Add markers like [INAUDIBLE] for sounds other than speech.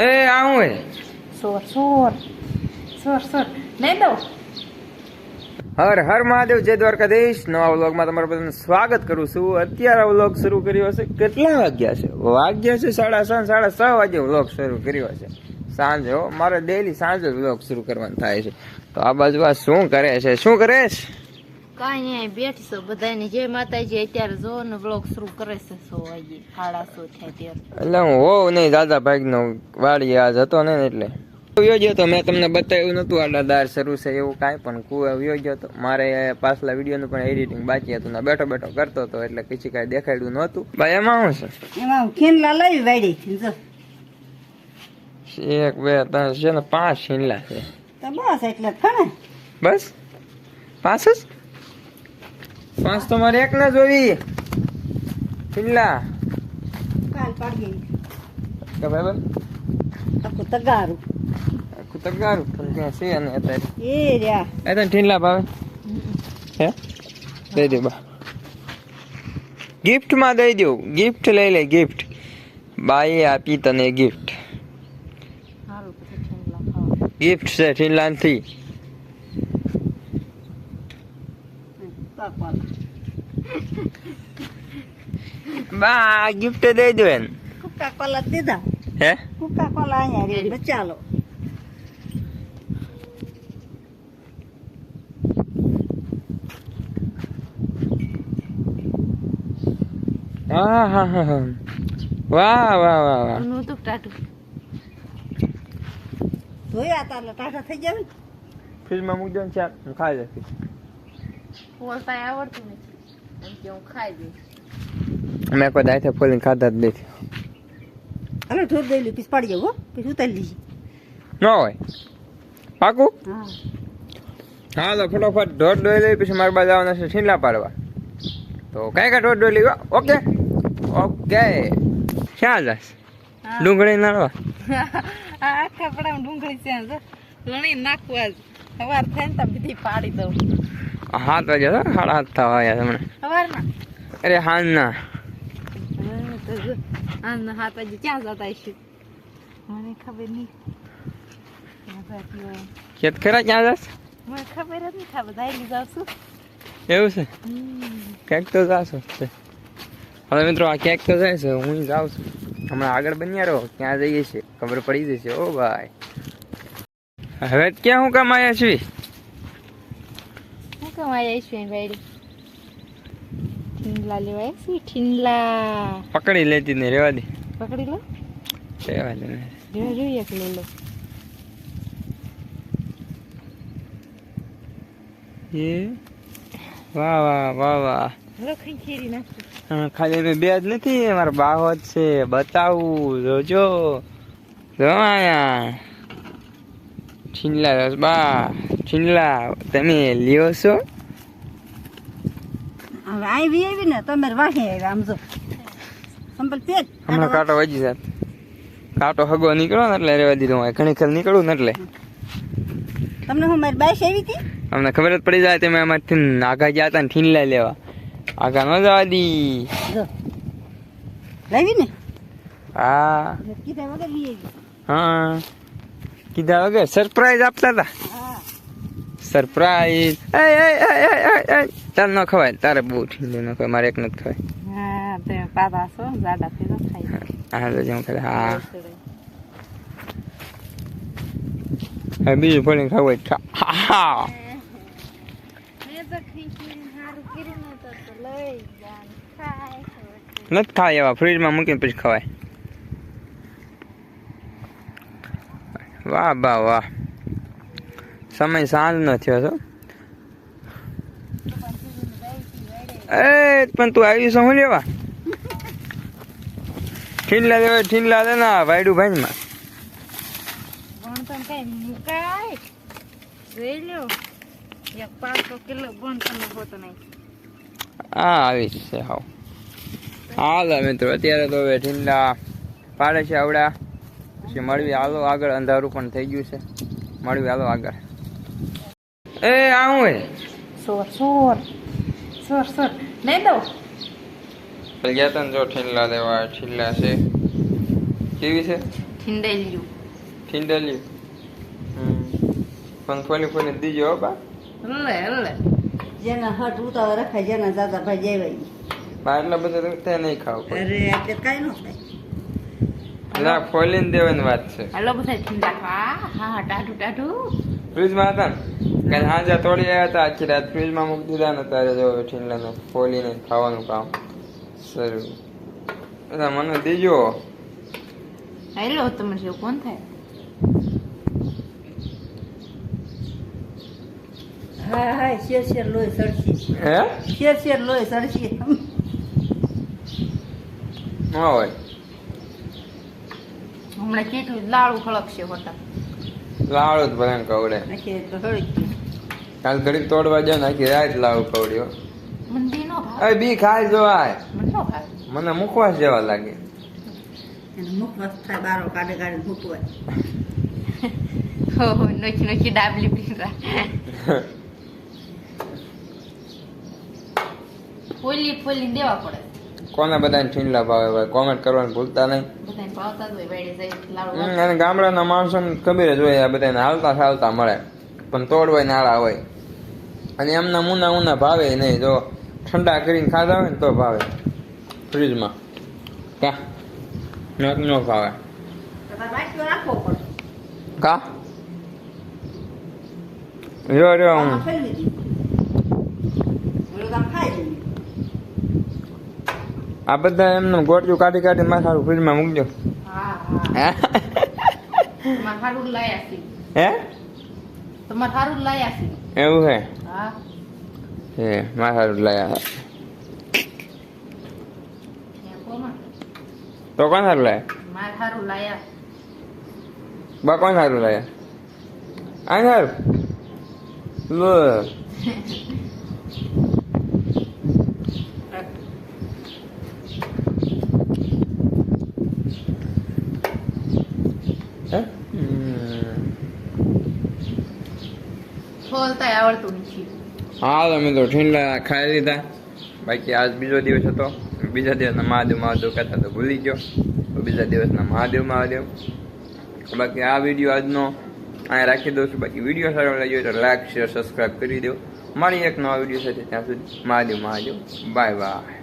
એ આવું હે સોર સોર સોર સોર. લઈ દઉં હર હર મહાદેવ જય દ્વારકાધીશ. નવા વ્લોગમાં તમારું બધાનું સ્વાગત કરું છું. અત્યારે વ્લોગ શરૂ કર્યો છે કેટલા વાગ્યા છે? વાગ્યા છે સાડા સાત સાડા છ વાગે વ્લોગ શરૂ કર્યો છે સાંજે હો મારે ડેલી સાંજે વ્લોગ શરૂ કરવાનું થાય છે. તો આ બાજુ આ શું કરે છે? શું કરે છે? કાંઈ નહીં બેઠી છો બધાને જય માતાજી અત્યારે જો ને બ્લોગ શરૂ કરે છે સો વાગે સાડા સો થયા ત્યારે. એટલે હું હોવ નહીં દાદા ભાગનો વાડી આજ હતો ને એટલે. વ્યો ગયો તો મેં તમને બતાવ્યું નતું દાર શરૂ છે એવું કાંઈ પણ કુએ વ્યો ગયો તો મારે પાછલા વિડીયોનું પણ એડિટિંગ બાકી હતું ને બેઠો બેઠો કરતો હતો એટલે પછી કાંઈ દેખાડ્યું નહોતું. ભાઈ એમાં શું એમાં ખીનલા લાવી વાડી જો. છે એક બે ત્રણ છે ને પાંચ શીનલા છે. તો બસ એટલે ખણે. બસ? પાંચ જ? પાંચ તો મારે એક ના જોવી. કેટલા કાલ પાડી કે આખું તગારું આખું તગારું પણ ક્યાં છે અને અત્યારે? એ રહ્યા. એ તને ઠીનલા ભાવે? હે? દઈ દે બા. ગિફ્ટમાં દઈ દઉં. ગિફ્ટ લઈ લે ગિફ્ટ બાઈએ આપી તને ગિફ્ટ ગિફ્ટ છે ઠીનલાથી બા ગિફ્ટ દઈ દો એને કુકા કોલા દીધા હે કુકા કોલા અહીંયા રે બચાલો હા હા હા હા વાહ વાહ વાહ વાહનું તો ટાટું ધોયા તા એટલે ટાટા થઈ જાય ને ફ્રીજમાં મૂકી દો ને ચાર હું ખાઈ લઈશ બોલતા આવડતું નથી. એમ કે હું ખાઈ દઈશ. મેં કોઈ દાયથે ફોલીને ખાધા જ નથી. હાલો ઢોર દઈ લ્યું પીસ પાડી જાવ હો પછી ઉતારી લીધી ન હોય. પાકું? હા. હાલો ફટોફટ ઢોર ડોઈ લઈ પછી મારા બાજુ આવવાના છે છીંડલા પાડવા. તો કઈ કઈ ઢોર ડોઈ લઈ ઓકે? ઓકે. ક્યાં જાસ ડુંગળી નાળવા. [LAUGHS] આ આખા પડામાં ડુંગળી છે જો ઘણી નાખવું આજ સવાર થાય ને તો બધી પાડી દઉં. હાથ વાગે તો સાડા હાથ થવા આવ્યા તમને અરે હાલ ના હા, તો હાથ વાગે ક્યાં જતા છે મને ખબર નહીં. ખેત ખરા ક્યાં જાસ મને ખબર જ નથી બધા આવી જાવ એવું છે. ક્યાંક તો જાશો હવે મિત્રો આ ક્યાંક તો જાય છે હું જાઉં છું. હમણાં આગળ બન્યા રહો ક્યાં જઈએ છીએ? ખબર પડી જશે ઓ ભાઈ. હવે ક્યાં હું કામ આવ્યા છીએ? કામ આવ્યા ઈશ્વરી ભાઈ ઠીંડલા લેવા ઠીંડલા. પકડી લેતી ને રેવા દે. પકડી લો. રેવા દે ને. જોઈએ કે લઈ લો. એ? વાહ વાહ વાહ વાહ. હા, ખાલી બે જ નથી મારા બાહો જ છે. બતાવું જોજો. જમાયા છીનલા રસ બા છીનલા તમે લ્યો છો? હવે આવી આવી ને તમે વાહી આવ્યા આમ જો. સંપલ પેજ હમણાં કાંટો વજી સાહેબ કાંટો હગો નીકળો ને એટલે રેવા દીધો હોય. ઘણી ખેલ નીકળું ને એટલે. તમને હું મારી બાઈશ આવી હતી? અમને ખબર જ પડી જાય તમે આમાંથી આગા ગયા હતા ને ઠીનલા લેવા. આગા ન જવા દી. લાવી ને? હા. કીધા વગર હા. કીધા વગર. સરપ્રાઈઝ આપતા હતા સરપ્રાઈઝ એ એ એ એ એ. ચાલ ન ખવાય તારે બહુ ઠીંડું ન ખવાય મારે એક નથી ખવાય. હા હા બીજું ફળીને ખાવું હા મેં તો ખીચડી સારું કર્યું ને તો તો લઈ જાન ખાય એવા ફ્રીજમાં મૂકીને પછી ખવાય. વાહ બા વાહ. સમય સાંજનો થયો છો. એ પણ તું આવી શું લેવા? ઠીલા દેવા ઠીલા દે ના વાયડું હોતો નહીં. હા આવી છે હાવ. હાલો મિત્રો અત્યારે તો હવે ઠીંડા પાડે છે આવડા. પછી મળવી હાલો આગળ અંધારું પણ થઈ ગયું છે. મળવી હાલો આગળ. એ આવું સોર સોર. સોર સોર નહીં દઉં ગયા તને જો ઠીલા લેવા ઠીલા છે. કેવી છે? ઠીંડેલ્યું. ઠીંડેલ્યું? પણ ફોલી દીજો બા. લે લે જેના હટ ઉતાવળ રખાય જેના દાદા ભાઈ જેવાય બા એટલા બધા તો તે નહીં ખાવ અરે આપણે કાંઈ ન થાય. ના ફોલીને દેવાની વાત છે. હાલો બધા ઠીંડા હા હા ટાઢું ટાઢું. ફ્રીજમાં હતા ને? કાલે સાંજે તોડી આવ્યા હતા આખી રાત ફ્રીજમાં મૂકી દીધા ને તારે જો ઠીંડલાને ફોલીને ખાવાનું કામ શરૂ. એટલે મને દીજો. હેલો તમે જો કોણ થાય. હા હા શેર શેર લોહી સડશી હે? શેર શેર લોહી સડશી હા હોય. હમણાં કેટલું લાડુ ખળકશે હોતા. લાવડો જ ભલે કવડે કાલ ઘડીક તોડવા જાવ નાખી આખી રાત લાવ કવડ્યો મને બી ખાય ભાવે. અરે બી ખાઈ જો મને મુખવાસ જેવા લાગે. મુખવાસ થાય બારો કાઢે કાઢે મૂકવાય. હો હો નોખી નોખી ડાબલી પીરા ફોલી [LAUGHS] ફોલી દેવા પડે. કોને બધાને ઠીંડલા ભાવે ભાઈ કોમેન્ટ કરવાનું ભૂલતા નહીં. બધાને ભાવતા જ હોય વાડે જાય લાડુ હમ, અને ગામડાના માણસોને ખબર જ હોય આ બધાને હાલતા ચાલતા મળે. પણ તોડવાય નાળા હોય. અને એમના મુના ઊના ભાવે નહીં. જો ઠંડા કરીને ખાધા હોય ને તો ભાવે. ફ્રીજમાં. કા ન ભાવે. તો તારે વાટકો રાખવો પડે. કા? રહ્યો રહ્યો હું આમાં ફેરવી દીધું ઓલું કામ ખાઈ જઈએ આ બધા એમને ગોટિયું કાઢી કાઢી માથાનું ફ્રીજમાં મૂકજો. હા એવું છે. હે? તમારે સારું લાયા તો કોણ સારું લાયા? મારે સારું લાયા. બા કોણ સારું લાયા? આ સારું લો. [LAUGHS] નથી. હા તમે તો ઠીંડા ખાઈ લીધા. બાકી આજ બીજો દિવસ હતો. બીજા દિવસના મહાદેવ મહાદેવ કહેતા તો ભૂલી ગયો. બીજા દિવસના મહાદેવ મહાદેવ. બાકી આ વીડિયો આજનો અહીંયા રાખી દઉં છું. બાકી વીડિયો સારો લાગ્યો તો લાઈક, શેર, સબસ્ક્રાઈબ કરી દો. મારી એક નવા વીડિયો સાથે ત્યાં સુધી મહાદેવ મહાદેવ. Bye bye.